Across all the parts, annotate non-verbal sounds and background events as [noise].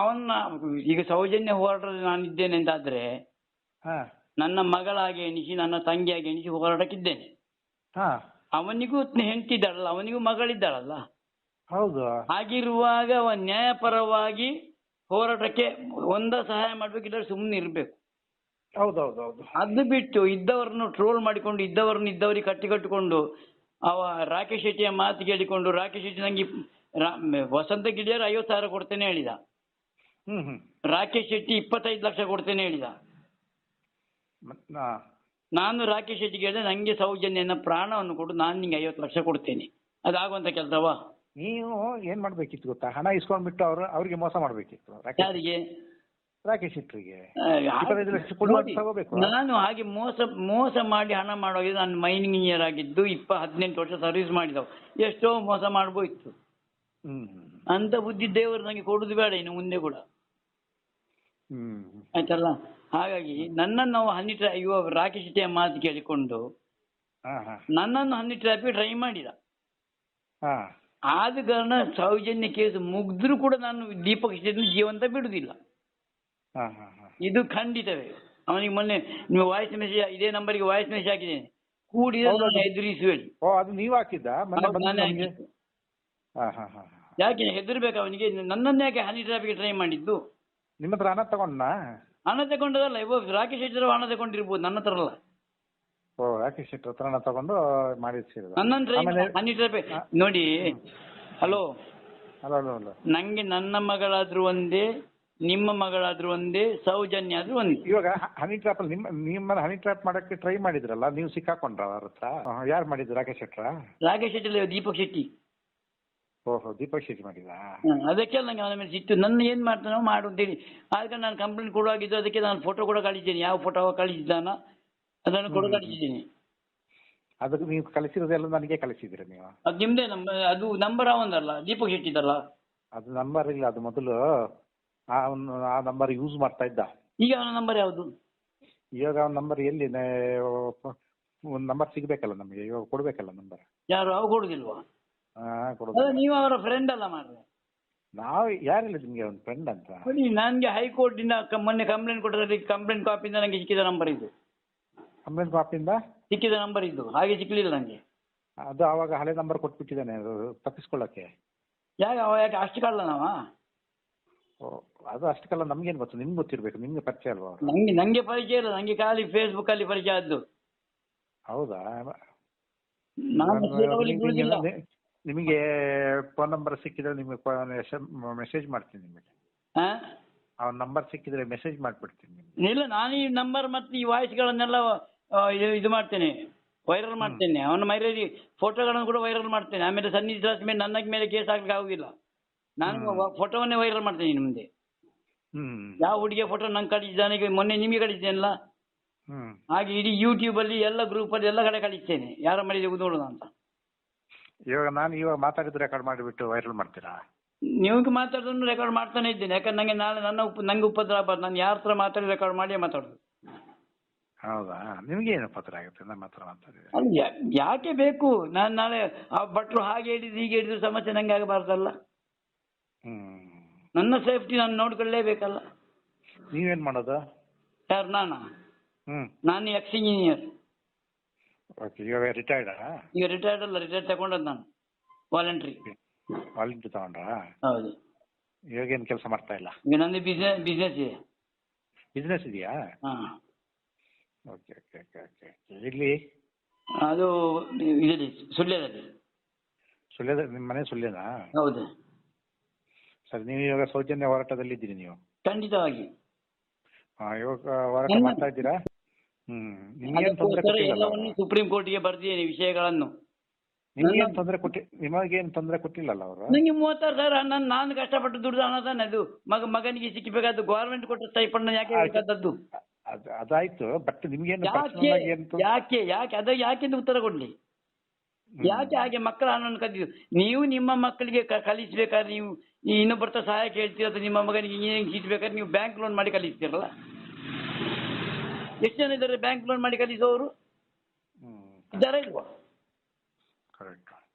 ಅವನ್ನ ಈಗ ಸೌಜನ್ಯ ಹೋರಾಟದಲ್ಲಿ ನಾನು ಇದ್ದೇನೆ ಅಂತಾದ್ರೆ ಹಾ. ನನ್ನ ಮಗಳಾಗಿ ಎಣಿಸಿ ನನ್ನ ತಂಗಿಯಾಗಿ ಎಣಿಸಿ ಹೋರಾಟಕ್ಕಿದ್ದೇನೆ ಹಾ. ಅವನಿಗೂ ಹೆಂಡತಿ ಇದ್ದಾಳಲ್ಲ ಅವನಿಗೂ ಮಗಳಿದ್ದಾಳಲ್ಲ. ಹೌದು. ಹಾಗಿರುವಾಗ ಅವ ನ್ಯಾಯಪರವಾಗಿ ಹೋರಾಟಕ್ಕೆ ಒಂದ ಸಹಾಯ ಮಾಡ್ಬೇಕಿದ್ರೆ ಸುಮ್ಮನೆ ಇರ್ಬೇಕು. ಹೌದೌದು ಹೌದು ಅದು ಬಿಟ್ಟು ಇದ್ದವರನ್ನು ಟ್ರೋಲ್ ಮಾಡಿಕೊಂಡು ಇದ್ದವರನ್ನು ಇದ್ದವರಿಗೆ ಕಟ್ಟಿ ಕಟ್ಟಿಕೊಂಡು ಅವ ರಾಕೇಶ್ ಶೆಟ್ಟಿಯ ಮಾತು ಕೇಳಿಕೊಂಡು ರಾಕೇಶ್ ಶೆಟ್ಟಿ ನಂಗೆ ರಾ- ವಸಂತ ಗಿಡಿಯರು ಐವತ್ತು ಸಾವಿರ ಕೊಡ್ತೇನೆ ಹೇಳಿದ. ಹ್ಮ್ ಹ್ಮ್. ರಾಕೇಶ್ ಶೆಟ್ಟಿ ಇಪ್ಪತ್ತೈದು ಲಕ್ಷ ಕೊಡ್ತೇನೆ ಹೇಳಿದ. ಮತ್- ನಾನು ರಾಕೇಶ್ ಶೆಟ್ಟಿಗೆ ಹೇಳಿದೆ ನಂಗೆ ಸೌಜನ್ಯನ ಪ್ರಾಣವನ್ನು ಕೊಡು ನಾನು ನಿಂಗೆ ಐವತ್ತು ಲಕ್ಷ ಕೊಡ್ತೇನೆ. ಅದಾಗುವಂತ ಕೆಲಸವಾ? ನೀವು ಏನ್ ಮಾಡ್ಬೇಕಿತ್ತು ಗೊತ್ತಾ? ಹಣ ಇಸ್ಕೊಂಡ್ಬಿಟ್ಟು ಅವ್ರು ಅವ್ರಿಗೆ ಮೋಸ ಮಾಡ್ಬೇಕಿತ್ತು ರಾಕೇಶ್ ಯಾರಿಗೆ? ರಾಕೇಶ್ ಶೆಟ್ಟಿಗೆ. ಆ, ಇಪ್ಪತ್ತೈದು ಲಕ್ಷ ಕೊಡು ಅಂತ ನೋಡಿ, ತಗೋಬೇಕು. ನಾನು ಹಾಗೆ ಮೋಸ ಮೋಸ ಮಾಡಿ ಹಣ ಮಾಡುವಾಗ ನಾನು ಮೈನಿಂಗ್ ಇಂಜಿನಿಯರ್ ಆಗಿದ್ದು ಇಪ್ಪ ಹದಿನೆಂಟು ವರ್ಷ ಸರ್ವಿಸ್ ಮಾಡಿದವು. ಎಷ್ಟೋ ಮೋಸ ಮಾಡ್ಬೋಯ್ತು. ಹ್ಮ್ ಅಂತ ಬುದ್ಧಿ ದೇವರು ನನಗೆ ಕೊಡುದು ಬೇಡ ಇನ್ನು ಮುಂದೆ ಕೂಡ. ಆಯ್ತಲ್ಲ? ಹಾಗಾಗಿ ನನ್ನನ್ನು ನಾವು ಹನಿ ಟ್ರ್ಯಾ ಇವ ರಾಕೇಶ್ ಜೊತೆ ಮಾತು ಕೇಳಿಕೊಂಡು ನನ್ನನ್ನು ಹನಿ ಟ್ರ್ಯಾಪಿಗೆ ಟ್ರೈ ಮಾಡಿದ. ಆದ ಕಾರಣ ಸೌಜನ್ಯ ಕೇಸ್ ಮುಗಿದ್ರೂ ಕೂಡ ನಾನು ದೀಪಕ್ ಶೆಟ್ಟಿ ಜೀವಂತ ಬಿಡುದಿಲ್ಲ. ಇದು ಖಂಡಿತವೇ. ಅವನಿಗೆ ಮೊನ್ನೆ ನೀವು ವಾಯ್ಸ್ ಮೆಸೇಜ್ ಇದೇ ನಂಬರ್ಗೆ ವಾಯ್ಸ್ ಮೆಸೇಜ್ ಹಾಕಿದ್ದೇನೆ. ಕೂಡಿದ ಎದುರಿಸುವಳಿ ಅದು ನೀವು ಹಾಕಿದ್ದ. ಯಾಕೆ ಹೆದರ್ಬೇಕು ಅವನಿಗೆ? ನನ್ನನ್ನು ಯಾಕೆ ಹನಿ ಟ್ರಾಪಿಗೆ ಟ್ರೈ ಮಾಡಿದ್ದು? ನಿಮ್ಮ ಹತ್ರ ಹಣ ತಗೊಂಡ ಹಣ ತಗೊಂಡದಲ್ಲ ಇವ ರಾಕೇಶ್ ಶೆಟ್ಟರ್ ಹಣ ತಗೊಂಡಿರ್ಬೋದು ನನ್ನ ಹತ್ರ ಅಲ್ಲ. ಓ ರಾಕೇಶ್ ಶೆಟ್ಟಿ ಹತ್ರ ಹಣ ತಗೊಂಡು ಮಾಡಿಸಿರೋದು. ನೋಡಿ ಹಲೋ. ಹಲೋ ಅಲ್ಲ ಹಲೋ. ನಂಗೆ ನನ್ನ ಮಗಳಾದ್ರೂ ಒಂದೇ ನಿಮ್ಮ ಮಗಳಾದ್ರೂ ಒಂದೇ ಸೌಜನ್ಯ ಆದ್ರೂ ಒಂದೇ. ಇವಾಗ ಹನಿ ಟ್ರಾಪ್ ನಿಮ್ಮ ನಿಮ್ಮನ್ನ ಹನಿ ಟ್ರಾಪ್ ಮಾಡಕ್ಕೆ ಟ್ರೈ ಮಾಡಿದ್ರಲ್ಲ ನೀವು ಸಿಕ್ಕಾಕೊಂಡ್ರ ಅವ್ರ ಹತ್ರ? ಯಾರು ಮಾಡಿದ್ರು ರಾಕೇಶ್ ಶೆಟ್ರ ರಾಕೇಶ್ ಶೆಟ್ಟಿ ಅಲ್ಲ, ದೀಪಕ್ ಶೆಟ್ಟಿ. ಓಹೋ ದೀಪಕ್ ಶೆಟ್ಟಿ ಮಾಡಿದ ಹ್ಮ್, ಅದಕ್ಕೆ ನಂಗೆ ಅವನ ಮೇಲೆ ಸಿಟ್ಟು. ನನ್ನ ಏನ್ ಮಾಡ್ತಾನೋ ಮಾಡು ಅಂತೇಳಿ ಆಗ ನಾನು ಕಂಪ್ಲೇಂಟ್ ಕೊಡುವಾಗಿದ್ದು ಅದಕ್ಕೆ ನಾನು ಫೋಟೋ ಕೂಡ ಕಳಿಸಿದ್ದೀನಿ. ಯಾವ ಫೋಟೋ ಕಳಿಸಿದ್ದಾನ ಅದನ್ನು ಕೂಡ. ಕಳಿಸಿದ್ದೀನಿ. ಅದಕ್ಕೆ ನೀವು ಕಳಿಸಿರೋದೆಲ್ಲ ನನಗೆ ಕಳಿಸಿದ್ರಿ ನೀವು? ಅದು ನಿಮ್ಮದೇ ನಂಬರ್ ಅದು ನಂಬರ್ ಒಂದಲ್ಲ ದೀಪಕ್ ಶೆಟ್ಟಿದಲ್ಲ. ಅದು ನಂಬರ್ ಇಲ್ಲ ಅದು ಮೊದಲು ಆ ಅವ್ನು ಆ ನಂಬರ್ ಯೂಸ್ ಮಾಡ್ತಾ ಇದ್ದ. ಈಗ ಅವನ ನಂಬರ್ ಯಾವುದು? ಇವಾಗ ಅವ್ನ ನಂಬರ್ ಎಲ್ಲಿ? ಒಂದು ನಂಬರ್ ಸಿಗ್ಬೇಕಲ್ಲ ನಮಗೆ ಇವಾಗ ಕೊಡ್ಬೇಕಲ್ಲ ನಂಬರ್ ಯಾರು? ಅವು ಕೊಡುದಿಲ್ವಾ? ನೀವು ಅವರ ಫ್ರೆಂಡ್ ಅಲ್ಲ ಮಾರ್ರೆ. ನಾವು ಯಾರಿಲ್ಲ ನಿಮ್ಗೆ ಒಂದು ಫ್ರೆಂಡ್ ಅಂತ? ನೋಡಿ ನನಗೆ ಹೈಕೋರ್ಟಿಂದ ಕ- ಮೊನ್ನೆ ಕಂಪ್ಲೇಂಟ್ ಕೊಟ್ಟರೆ ಕಂಪ್ಲೇಂಟ್ ಕಾಪಿಯಿಂದ ನನಗೆ ಸಿಕ್ಕಿದ ನಂಬರ್ ಇದು. ಕಂಪ್ಲೇಂಟ್ ಕಾಪಿಯಿಂದ ಸಿಕ್ಕಿದ ನಂಬರ್ ಇದು. ಹಾಗೆ ಸಿಕ್ಲಿಲ್ಲ ನನಗೆ ಅದು ಅವಾಗ ಹಳೆ ನಂಬರ್ ಕೊಟ್ಬಿಟ್ಟಿದ್ದಾನೆ ಅದು ತಪ್ಪಿಸ್ಕೊಳ್ಳಕ್ಕೆ. ಯಾಕೆ ಅವ ಯಾಕೆ ಅಷ್ಟು ಕಳ್ಳನವ ಓ, ಅದು ಅಷ್ಟಕ್ಕೆಲ್ಲ ನಮ್ಗೇನು ಗೊತ್ತು? ನಿಮ್ಗೆ ಗೊತ್ತಿರ್ಬೇಕು ನಿಮ್ಗೆ ಪರಿಚಯ ಅಲ್ವಾ ಅವ್ರು? ನಂಗೆ ನಂಗೆ ಪರಿಚಯ ಇಲ್ಲ ನಂಗೆ ಖಾಲಿ ಫೇಸ್ಬುಕ್ ಅಲ್ಲಿ ಪರಿಚಯ ಆದ್ದು. ಹೌದಾ? ನಾನು ನಿಮ್ಗೆ- ಫೋನ್ ನಂಬರ್ ಸಿಕ್ಕಿದ್ರೆ ನಿಮಗೆ ಮೆಸೇಜ್ ಮಾಡ್ತೀನಿ ನಿಮಗೆ. ಹಾ? ಅವ್ನ ನಂಬರ್ ಸಿಕ್ಕಿದ್ರೆ ಮೆಸೇಜ್ ಮಾಡ್ಬಿಡ್ತೀನಿ ನಿಮ್ಗೆ. ಇಲ್ಲ ನಾನು ಈ ನಂಬರ್ ಮತ್ತೆ ಈ ವಾಯ್ಸ್ಗಳನ್ನೆಲ್ಲ ಗಳನ್ನೆಲ್ಲ ಇದು- ಮಾಡ್ತೀನಿ. ವೈರಲ್ ಮಾಡ್ತೇನೆ. ಅವನ ಮೈರಲ್ಲಿ ಫೋಟೋಗಳನ್ನು ಕೂಡ ವೈರಲ್ ಮಾಡ್ತೇನೆ. ಆಮೇಲೆ ಸನ್ನಿಧಿ ದಾಸ್ ಮೇಲೆ ನನ್ನ ಮೇಲೆ ಕೇಸ್ ಹಾಕ್ಲಿಕ್ಕೆ ಆಗುದಿಲ್ಲ. ನಾನು. ಫೋಟೋವನ್ನೇ ವೈರಲ್ ಮಾಡ್ತೇನೆ ನಿಮ್ದೆ ಯಾವ ಹುಡುಗಿಯ ಫೋಟೋ ನಂಗೆ ಕಳಿಸಿದ್ದಾನೆ ಮೊನ್ನೆ ನಿಮಗೆ ಕಳಿಸಿದ್ದೇನಲ್ಲ? ಹಾಗೆ ಇಡೀ ಯೂಟ್ಯೂಬ್ ಅಲ್ಲಿ ಎಲ್ಲ ಗ್ರೂಪ್ ಅಲ್ಲಿ ಎಲ್ಲ ಕಡೆ ಕಳಿಸ್ತೇನೆ. ಯಾರ ಮನೆಗೆ ನೋಡೋಣ ಅಂತ. ಇವಾಗ ನಾನು ಇವಾಗ ಮಾತಾಡಿದ್ದು ರೆಕಾರ್ಡ್ ಮಾಡಿಬಿಟ್ಟು ವೈರಲ್ ಮಾಡ್ತೀರಾ? ನೀವು ಮಾತಾಡೋದನ್ನು ರೆಕಾರ್ಡ್ ಮಾಡ್ತಾನೆ ಇದ್ದೀನಿ. ಯಾಕಂದ್ರೆ ನಂಗೆ ನಾಳೆ ನನ್ನ ಉಪ ನಂಗೆ ಉಪದ್ರ ಆಗ್ಬಾರ್ದು. ನಾನು ಯಾರ ಹತ್ರ ಮಾತಾಡಿ ರೆಕಾರ್ಡ್ ಮಾಡಿ ಮಾತಾಡೋದು. ಹೌದಾ? ನಿಮ್ಗೆ ಏನು ಪತ್ರ ಆಗುತ್ತೆ? ನಮ್ಮ ಹತ್ರ ಮಾತಾಡಿದ್ರೆ. ಯಾ- ಯಾಕೆ ಬೇಕು? ನಾನು ನಾಳೆ ಆ ಭಟ್ರು ಹಾಗೆ ಹೇಳಿದ್ರು ಹೀಗೆ ಹೇಳಿದ್ರು ಸಮಸ್ಯೆ ನಂಗೆ ಆಗಬಾರ್ದಲ್ಲ. ಹ್ಮ್. ನನ್ನ ಸೇಫ್ಟಿ ನಾನು ನೋಡ್ಕೊಳ್ಳೇಬೇಕಲ್ಲ. ನೀವೇನ್ ಮಾಡೋದು? ಸರ್ ನಾನಾ? ಹ್ಮ್. ನಾನು ಎಕ್ಸ್ ಇಂಜಿನಿಯರ್ ಓಕೆ ಇವಾಗ ರಿಟೈರ್ಡಾ ಈಗ ರಿಟೈರ್ಡ್ ಅಲ್ಲ ರಿಟೈರ್ಡ್ ತಗೊಂಡದ್ದು ನಾನು ವಾಲಂಟ್ರಿ ವಾಲಂಟಿ ತಗೊಂಡ್ರಾ? ಹೌದು. ಇವಾಗ ಏನು ಕೆಲಸ ಮಾಡ್ತಾ ಇಲ್ಲ? ಈಗ ನಂದು ಬಿಸ್ನೆಸ್ ಬಿಸ್ನೆಸ್ ಇದೆ. ಬಿಸ್ನೆಸ್ ಇದೆಯಾ? ಹಾಂ. ಓಕೆ ಓಕೆ ಓಕೆ ಓಕೆ ಇಲ್ಲಿ ಅದು ಇದರಲ್ಲಿ ಸುಳ್ಯದಲ್ಲಿ. ಸುಳ್ಯದ ನಿಮ್ಮ ಮನೆ ಸುಳ್ಯನಾ? ಹೌದು. ಸರಿ ನೀವು ಇವಾಗ ಸೌಜನ್ಯ ಹೋರಾಟದಲ್ಲಿ ಇದ್ದೀರಿ ನೀವು? ಖಂಡಿತವಾಗಿ. ಹಾ, ಇವಾಗ ಹೋರಾಟ ಮಾಡ್ತಾ ಇದ್ದೀರಾ? ಹ್ಮ್ ನಿಮ್ಗೇನು ತೊಂದರೆ ಅದಕ್ಕೋಸ್ಕರ ಕೊಟ್ಟಿಲ್ಲ ಎಲ್ಲವನ್ನು ಸುಪ್ರೀಂ ಕೋರ್ಟ್ಗೆ ಬರ್ದಿದ್ದೇನೆ ವಿಷಯಗಳನ್ನು ನಿಮ್ಗೇನು ತೊಂದರೆ ಕೊಟ್ಟಿ ನಿಮಗೇನು ತೊಂದರೆ ಕೊಟ್ಟಿಲ್ಲಲ್ಲ ಅವರು ಮೂವತ್ತಾರು ಸಾವಿರ ನಾನು ನಾನು ಕಷ್ಟಪಟ್ಟು ದುಡ್ದು ಹಣ ತಾನೆ ಅದು ಮಗ ಮಗನಿಗೆ ಸಿಕ್ಕಬೇಕಾದ್ದು ಗೌರ್ಮೆಂಟ್ ಕೊಟ್ಟ ಸ್ಟೈಪಂಡ್ ಯಾಕೆ. ಬೇಕಾದದ್ದು ಅದು ಅದಾಯ್ತು ಬಟ್ ನಿಮ್ಗೇನು ಯಾಕೆ ಪರ್ಸನಲ್ ಏನು ಯಾಕೆ ಯಾಕೆ ಅದ ಯಾಕೆ ಉತ್ತರ ಕೊಡ್ಲಿ ಯಾಕೆ ಹಾಗೆ ಮಕ್ಕಳ ಹಣವನ್ನು ಕದ್ದಿದ್ದು ನೀವು ನಿಮ್ಮ ಮಕ್ಕಳಿಗೆ ಕ- ಕಲಿಸ್ಬೇಕಾದ್ರೆ ನೀವು ಈ ಇನ್ನೊಬ್ಬರ ಹತ್ರ ಸಹಾಯ ಕೇಳ್ತೀರ ಅಥವಾ ನಿಮ್ಮ ಮಗನಿಗೆ ಇಂಜಿನಿಯರಿಂಗ್ ಸೀಟ್ ಬೇಕಾದ್ರೆ ನೀವು ಬ್ಯಾಂಕ್ ಲೋನ್ ಮಾಡಿ ಕಲಿಸ್ತೀರಲ್ಲ ಎಷ್ಟು ಜನ ಇದ್ದಾರೆ ಬ್ಯಾಂಕ್ ಲೋನ್ ಮಾಡಿ ಕಲಿಸುವವರು ಇದ್ದಾರೆ ಇಲ್ವಾ?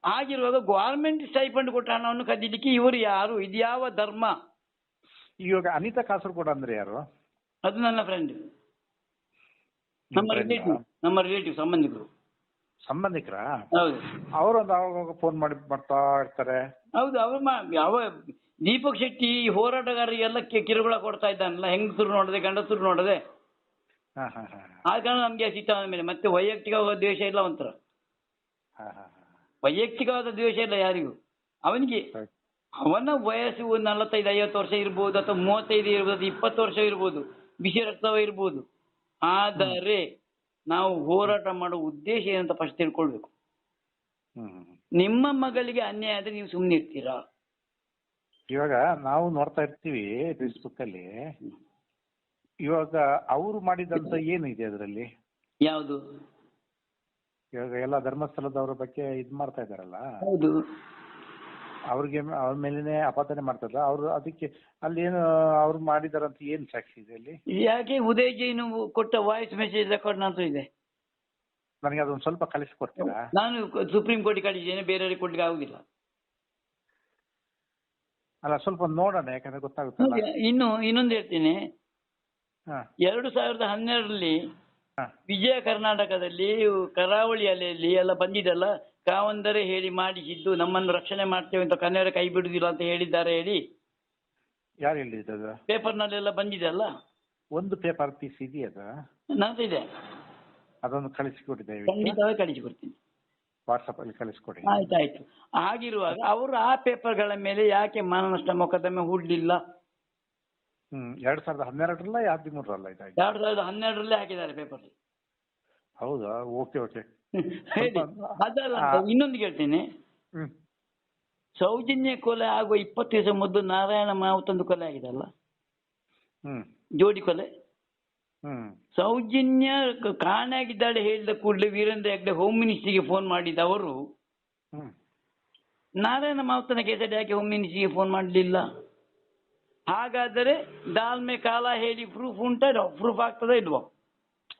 ಆಗಿರುವಾಗ ಗೌರ್ಮೆಂಟ್ ಸ್ಟೈಪಂಡ್ ಕೊಟ್ಟ ಹಣವನ್ನು ಕದಿಲಿಕ್ಕೆ ಇವರು ಯಾರು? ಇದು ಯಾವ ಧರ್ಮ? ಇವಾಗ ಅನಿತಾ ಕಾಸರಗೋಡು ಅಂದ್ರೆ ಯಾರು? ಅದು ನನ್ನ ಫ್ರೆಂಡ್ ನಿಮ್ಮ ರಿಲೇಟಿವ್ ನಮ್ಮ ರಿಲೇಟಿವ್ ಸಂಬಂಧಿಕರು. ಸಂಬಂಧಿಕರ? ಹೌದು. ಅವರು ಒಂದು ಅವಾಗ ಫೋನ್ ಮಾಡಿ ಮಾಡ್ತಾ ಇರ್ತಾರೆ. ಹೌದು ಅವ ಮಾ- ಯಾವ ದೀಪಕ್ ಶೆಟ್ಟಿ ಹೋರಾಟಗಾರರಿಗೆಲ್ಲ ಕಿರುಕುಳ ಕೊಡ್ತಾ ಇದ್ದಾನಲ್ಲ ಹೆಂಗಸರು ನೋಡದೆ ಗಂಡಸರು ನೋಡದೆ? ಹಾ ಹಾ ಹಾ ಆ ಕಾರಣ ನಮ್ಗೆ ಆದ ಮೇಲೆ. ಮತ್ತೆ ವೈಯಕ್ತಿಕವಾದ ದ್ವೇಷ ಇಲ್ಲ ಒಂಥರ. ಹಾ ಹಾ ಹಾ. ವೈಯಕ್ತಿಕವಾದ ದ್ವೇಷ ಇಲ್ಲ ಯಾರಿಗೂ. ಅವನಿಗೆ. ಅವನ ವಯಸ್ಸು ನಲವತ್ತೈದು ಐವತ್ತು ವರ್ಷ ಇರ್ಬೋದು ಅಥವಾ ಮೂವತ್ತೈದು ಇರ್ಬೋದು ಇಪ್ಪತ್ತು ವರ್ಷ ಇರ್ಬೋದು. ಬಿಸಿ ರಕ್ತವ ಇರ್ಬೋದು. ಆದರೆ ನಾವು ಹೋರಾಟ ಮಾಡುವ ಉದ್ದೇಶ ಏನಂತ ಫಸ್ಟ್ ತಿಳ್ಕೊಳ್ಬೇಕು. ಹ್ಮ್. ನಿಮ್ಮ ಮಗಳಿಗೆ ಅನ್ಯಾಯ ಆದ್ರೆ ನೀವು ಸುಮ್ಮನೆ ಇರ್ತೀರಾ ಇವಾಗ ನಾವು ನೋಡ್ತಾ ಇರ್ತೀವಿ ಫೇಸ್ಬುಕ್ ಅಲ್ಲಿ. ಇವಾಗ ಅವರು ಮಾಡಿದಂತ ಏನು ಇದೆ ಅದರಲ್ಲಿ? ಯಾವುದು? ಇವಾಗ ಎಲ್ಲ ಧರ್ಮಸ್ಥಳದವ್ರ ಬಗ್ಗೆ ಇದ್ ಮಾಡ್ತಾ ಇದಾರಲ್ಲ ಹೌದು. ಅವ್ರಿಗೆ ಅವ್ರ ಮೇಲೇನೆ ಅಪಾದನೆ ಮಾಡ್ತಾ ಇದ್ದಾರೆ ಅವ್ರು ಅದಕ್ಕೆ ಅಲ್ಲಿ ಏನು ಅವ್ರು ಮಾಡಿದಾರಂತ ಏನ್ ಸಾಕ್ಷಿ ಇದೆ ಅಲ್ಲಿ? ಯಾಕೆ ಉದಯ್ ಜೈನು ಕೊಟ್ಟ ವಾಯ್ಸ್ ಮೆಸೇಜ್ ರೆಕಾರ್ಡ್ ನಂತರ ಇದೆ. ನನಗೆ ಅದೊಂದು ಸ್ವಲ್ಪ ಕಳಿಸ್ಕೊಡ್ತೀರಾ? ನಾನು ಸುಪ್ರೀಂ ಕೋರ್ಟ್ ಕಳಿಸಿದ್ದೇನೆ ಬೇರೆಯವರಿಗೆ ಕೊಡ್ಲಿಕ್ಕೆ ಆಗುದಿಲ್ಲ. ಅಲ್ಲ ಸ್ವಲ್ಪ ನೋಡೋಣ ಯಾಕಂದ್ರೆ ಗೊತ್ತಾಗುತ್ತಲ್ಲ. ಇನ್ನು ಇನ್ನೊಂದು ಹೇಳ್ತೀನಿ. ಎರಡು ಸಾವಿರದ ಹನ್ನೆರಡರಲ್ಲಿ ವಿಜಯ ಕರ್ನಾಟಕದಲ್ಲಿ ಕರಾವಳಿ ಅಲೆಯಲ್ಲಿ ಎಲ್ಲ ಬಂದಿದ್ದಲ್ಲ ಕಾವಂದರೆ ಹೇಳಿ ಮಾಡಿಸಿದ್ದು ನಮ್ಮನ್ನು ರಕ್ಷಣೆ ಮಾಡ್ತೇವೆ ಅಂತ ಕನ್ನಡ ಕೈ ಬಿಡುದಿಲ್ಲ ಅಂತ ಹೇಳಿದ್ದಾರೆ ಹೇಳಿ. ಯಾರು ಹೇಳಿದ್ದದು ಪೇಪರ್ನಲ್ಲೆಲ್ಲ ಬಂದಿದೆಲ್ಲ ಒಂದು ಪೇಪರ್ ಪೀಸ್ ಇದೆಯದ ನಂದಿದೆ ಇದೆ. ಅದೊಂದು ಕಳಿಸಿಕೊಡಿ ದಯವಿಟ್ಟು ಖಂಡಿತವಾಗಿ ಕಳಿಸಿಕೊಡ್ತೀನಿ. ವಾಟ್ಸಪ್ ಅಲ್ಲಿ ಕಳಿಸ್ಕೊಡಿ. ಆಯ್ತಾಯ್ತು. ಆಗಿರುವಾಗ ಅವರು ಆ ಪೇಪರ್ಗಳ ಮೇಲೆ ಯಾಕೆ ಮಾನನಷ್ಟ ಮೊಕದ್ದಮೆ ಹೂಡಲಿಲ್ಲ? ಹ್ಮ್ ಎರಡ್ ಸಾವಿರದ ಹನ್ನೆರಡರಲ್ಲ ಹದಿಮೂರರಲ್ಲ ಇದಾಗಿ ಎರಡು ಸಾವಿರದ ಹನ್ನೆರಡರಲ್ಲೇ ಹಾಕಿದ್ದಾರೆ ಪೇಪರ್ ಹೌದಾ? Okay okay. [laughs] ಅದಲ್ಲ ಇನ್ನೊಂದು ಕೇಳ್ತೀನಿ. ಹ್ಮ್. ಸೌಜನ್ಯ ಕೊಲೆ ಆಗುವ ಇಪ್ಪತ್ತು ದಿವಸ ಮೊದಲು ನಾರಾಯಣ ಮಾವುತಂದು ಕೊಲೆ ಆಗಿದೆ ಅಲ್ಲ ಹ್ಮ್. ಜೋಡಿ ಕೊಲೆ? ಹ್ಮ್. ಸೌಜನ್ಯ ಕಾಣಾಗಿದ್ದಾಳೆ ಹೇಳಿದ ಕೂಡಲೇ ವೀರೇಂದ್ರ ಹೆಗ್ಡೆ ಹೋಮ್ ಮಿನಿಸ್ಟ್ರಿಗೆ ಫೋನ್ ಮಾಡಿದ ಅವರು ನಾರಾಯಣ ಮಾವುತನ ಕೇಸರಿ ಯಾಕೆ ಹೋಮ್ ಮಿನಿಸ್ಟ್ರಿಗೆ ಫೋನ್ ಮಾಡಲಿಲ್ಲ. ಹಾಗಾದರೆ ದಾಲ್ಮೆ ಕಾಲ ಹೇಳಿ ಪ್ರೂಫ್ ಉಂಟಾ? ಪ್ರೂಫ್ ಆಗ್ತದ ಇಲ್ವಾ?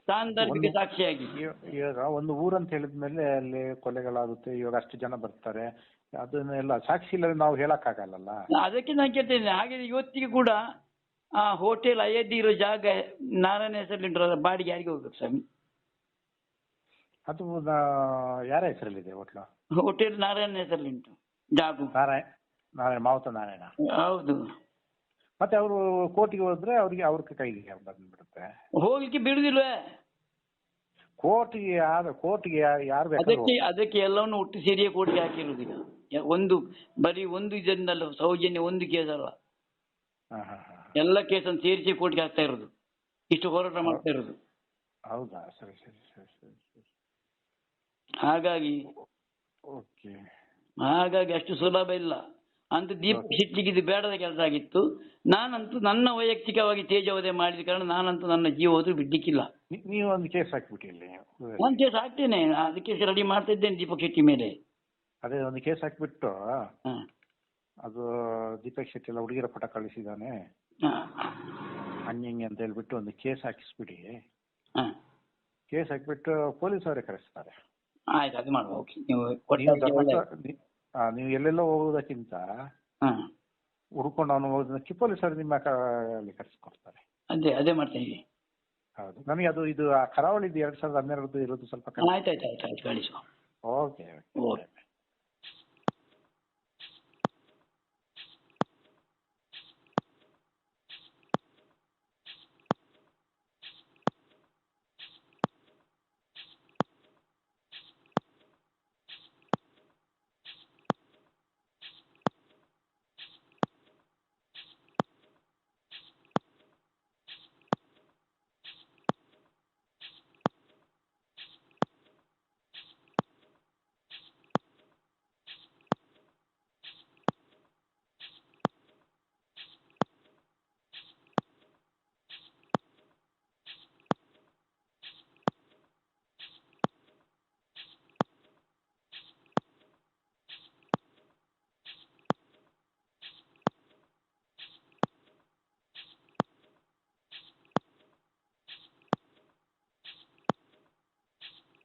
ಸಾಂದರ್ಭಿಕ ಸಾಕ್ಷಿಯಾಗಿ. ಇವ- ಇವಾಗ ಒಂದು ಊರಂತ ಹೇಳಿದ್ಮೇಲೆ ಅಲ್ಲಿ ಕೊಲೆಗಳಾಗುತ್ತೆ. ಇವಾಗ ಅಷ್ಟು ಜನ ಬರ್ತಾರೆ. ಅದನ್ನೆಲ್ಲ ಸಾಕ್ಷಿ ಇಲ್ಲದೆ ನಾವು ಹೇಳಕ್ಕಾಗಲ್ಲ ಅದಕ್ಕೆ ನಾನು ಕೇಳ್ತೇನೆ ಹಾಗೆ ಇವತ್ತಿಗೆ ಕೂಡ ಆ ಹೋಟೆಲ್ ಅಯೋಧ್ಯೆ ಇರೋ ಜಾಗ ನಾರಾಯಣ ಹೆಸರಲ್ಲಿ ಉಂಟಲ್ಲ ಬಾಡಿಗೆ ಯಾರಿಗೆ ಹೋಗ್ಬೇಕು ಸ್ವಾಮಿ? ಅದು ಯಾರ ಹೆಸರಲ್ಲಿದೆ ಹೋಟ್ಲು ಹೋಟೆಲ್ ನಾರಾಯಣ ಹೆಸರಲ್ಲಿ ಉಂಟು ಜಾಗ. ನಾರಾಯಣ ನಾರಾಯಣ ಮಾವುತ ನಾರಾಯಣ. ಹೌದು. ಮತ್ತೆ ಅವರು ಕೋರ್ಟಿಗೆ ಹೋದ್ರೆ ಅವ್ರಿಗೆ ಅವ್ರ ಕೈಗೆ ಬಂದ್ಬಿಡುತ್ತೆ ಹೋಗ್ಲಿಕ್ಕೆ ಬಿಡುದಿಲ್ವೇ? ಕೋರ್ಟಿಗೆ ಯಾರು ಕೋರ್ಟಿಗೆ ಯಾರು ಅದಕ್ಕೆ ಅದಕ್ಕೆ ಎಲ್ಲವನ್ನು ಒಟ್ಟು ಸೇರಿಯೇ ಕೋರ್ಟ್ಗೆ ಹಾಕಿರುವುದಿಲ್ಲ. ಒಂದು ಬರೀ ಒಂದು ಇದರಿಂದಲ್ಲ ಸೌಜನ್ಯ ಒಂದು ಕೇಸ್ ಅಲ್ಲ ಎಲ್ಲ ಕೇಸ್ ಅನ್ನು ಎಲ್ಲ ಕೇಸನ್ನು ಸೇರಿಸಿ ಕೋರ್ಟ್ಗೆ ಹಾಕ್ತಾ ಇರೋದು ಇಷ್ಟು ಹೋರಾಟ ಮಾಡ್ತಾ ಇರೋದು ಹೌದಾ? ಸರಿ ಸರಿ ಸರಿ ಸರಿ ಸರಿ. ಹಾಗಾಗಿ ಓಕೆ. ಹಾಗಾಗಿ ಅಷ್ಟು ಸುಲಭ ಇಲ್ಲ. ಅಂತ ದೀಪ ಶೆಟ್ಟಿಗೆ ಇದು ಬೇಡದ ಕೆಲಸ ಆಗಿತ್ತು. ನಾನಂತೂ ನನ್ನ ವೈಯಕ್ತಿಕವಾಗಿ ತೇಜವದೆ ಮಾಡಿದ ಕಾರಣ ನಾನಂತೂ ನನ್ನ ಜೀವ ಹೋದ್ರೆ ಬಿಡ್ಲಿಕ್ಕಿಲ್ಲ. ನೀವು ಒಂದು ಕೇಸ್ ಹಾಕ್ಬಿಟ್ಟಿಲ್ಲಿ ಒಂದು ಕೇಸ್ ಹಾಕ್ತೇನೆ. ಅದಕ್ಕೆ ರೆಡಿ ಮಾಡ್ತಾ ಇದ್ದೇನೆ ದೀಪಕ್ ಶೆಟ್ಟಿ ಮೇಲೆ. ಅದೇ ಒಂದು ಕೇಸ್ ಹಾಕ್ಬಿಟ್ಟು ಅದು ದೀಪಕ್ ಶೆಟ್ಟಿ ಎಲ್ಲ ಹುಡುಗಿರ ಪಟ ಕಳಿಸಿದಾನೆ. ಹಂಗೆ ಅಂತ ಹೇಳ್ಬಿಟ್ಟು ಒಂದು ಕೇಸ್ ಹಾಕಿಸ್ಬಿಡಿ. ಹ. ಕೇಸ್ ಹಾಕ್ಬಿಟ್ಟು ಪೊಲೀಸ್ ಅವರೇ ಕರೆಸ್ತಾರೆ. ಆಯ್ತು ಅದು ಮಾಡುವ. ನೀವು ನೀವು ಎಲ್ಲೆಲ್ಲೋ ಹೋಗೋದಕ್ಕಿಂತ ಹ. ಹುಡ್ಕೊಂಡು ಅವನು ಹೋಗೋದನ್ನ ಪೊಲೀಸ್ ಸರ್ ನಿಮ್ಮ ಕ- ಅಲ್ಲಿ ಕರೆಸ್ಕೊಡ್ತಾರೆ. ಅದೇ ಅದೇ ಮಾಡ್ತೀನಿ ಹೌದು. ನಮಗೆ ಅದು ಇದು ಆ ಕರಾವಳಿದು ಎರಡ್ ಸಾವಿರದ ಹನ್ನೆರಡು ಇರೋದು ಸ್ವಲ್ಪ ಆಯ್ತು ಆಯ್ತು ಆಯ್ತು ಆಯ್ತು ಕಳಿಸುವ ಓಕೆ ಓಕೆ.